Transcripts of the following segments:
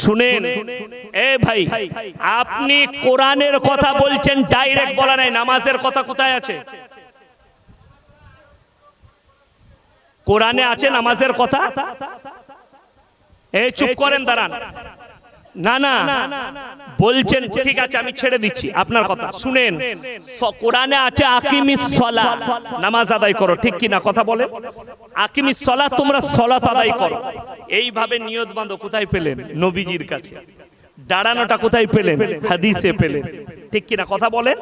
শুনেন, এ ভাই, আপনি কোরআনের কথা বলছেন ডাইরেক্ট বলা নাই, নামাজের কথা কোথায় আছে? কোরআনে আছে নামাজের কথা? এই চুপ করেন, দাঁড়ান। না না, বলছেন, ঠিক আছে, আমি ছেড়ে দিচ্ছি, আপনার কথা, শুনেন। কোরআনে আছে আকিমিস সলা নামাজ আদায় করো, ঠিক কি না কথা বলে আকিমিস সলা তোমরা সলাত আদায় করো। এইভাবে নিয়ত বাঁধো কোথায় পেলেন? নবীজির কাছে। দাঁড়ানোটা কোথায় পেলেন? হাদিসে পেলেন। ঠিক কি না কথা বলে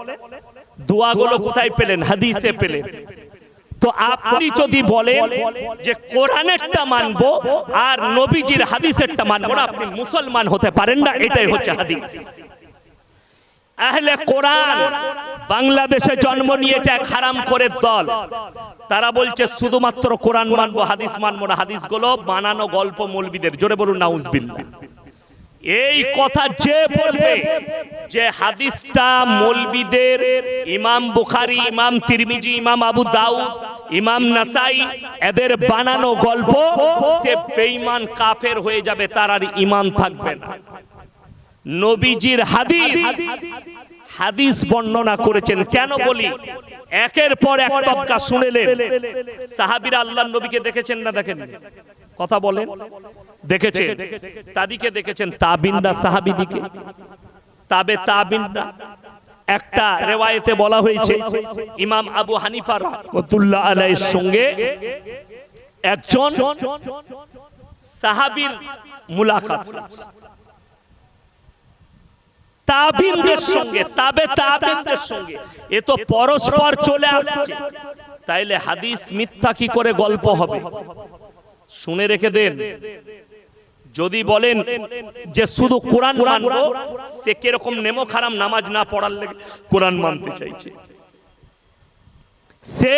দোয়াগুলো কোথায় পেলেন? হাদিসে পেলেন। তো আপনি যদি বলেন যে কোরআনেরটা মানবো আর নবীজির হাদিসেরটা মানবো না, আপনি মুসলমান হতে পারেন না, এটাই হচ্ছে হাদিস। আহলে কোরআন বাংলাদেশে জন্ম নিয়েছে এক হারাম করে দল। তারা বলছে, শুধুমাত্র কোরআন মানবো, হাদিস মানবো না, হাদিসগুলো বানানো গল্প মৌলবিদের। জোরে বলুন, নাউজবিল্লাহ। এই কথা যে বলবে, যে হাদিসটা মৌলবিদের, ইমাম বুখারি, ইমাম তিরমিজি, ইমাম আবু দাউদ, ইমাম নাসাই, এদের বানানো গল্প, সে বেঈমান কাফের হয়ে যাবে, তার আর ইমান থাকবে না। নবীজির হাদিস হাদিস বর্ণনা করেছেন। কেন বলি? একের পর এক তবকা শুনেলেন। সাহাবীরা আল্লাহ নবীকে দেখেছেন না দেখেন? কথা বলেন। দেখেছেন? তাদিকে দেখেছেন? তাবিনরা সাহাবিদিকে? তাবে তাবিনরা। একটা রেওয়ায়েতে বলা হয়েছে, ইমাম আবু হানিফা রহমতুল্লাহ আলাইহির সঙ্গে একজন সাহাবীর মুলাকাত। তাবিনদের সঙ্গে তাবে তাবিনদের সঙ্গে। এ তো পরস্পর চলে আসছে। তাইলে হাদিস মিথ্যা কি করে গল্প হবে? শুনে রেখে দেন। যদি বলেন যে শুধু কোরআন মানবো সে কীরকম নেমো খারাম নামাজ না পড়ার লেগে কোরআন মানতে চাইছে। সে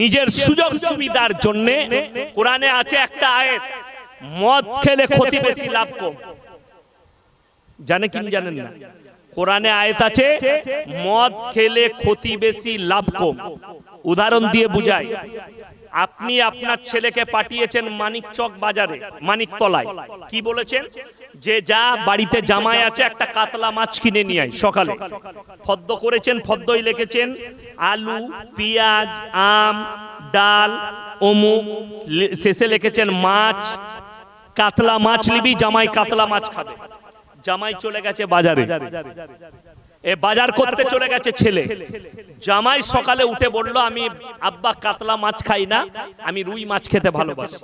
নিজের সুযোগ সুবিধার জন্য কোরআনে আছে একটা আয়াত মদ খেলে ক্ষতি বেশি লাভ কম। জানে কি জানেন না? কোরআনে আয়াত আছে মদ খেলে ক্ষতি বেশি লাভ কম। উদাহরণ দিয়ে বুঝায় আপনি আপনার ছেলেকে পাঠিয়েছেন মানিকচক বাজারে মানিকতলায়। কি বলেছেন? যে যা বাড়িতে জামাই আছে একটা কাতলা মাছ কিনে নিয়ে আয় সকালে। ফদ্দ করেছেন ফদ্দই লিখেছেন আলু পেঁয়াজ আম ডাল অমুক। শেষে লিখেছেন মাছ। কাতলা মাছ নিবি জামাই কাতলা মাছ খাবে। জামাই চলে গেছে বাজারে। এ বাজার করতে চলে গেছে ছেলে। জামাই সকালে উঠে বলল, আমি আব্বা কাতলা মাছ খাই না, আমি রুই মাছ খেতে ভালোবাসি।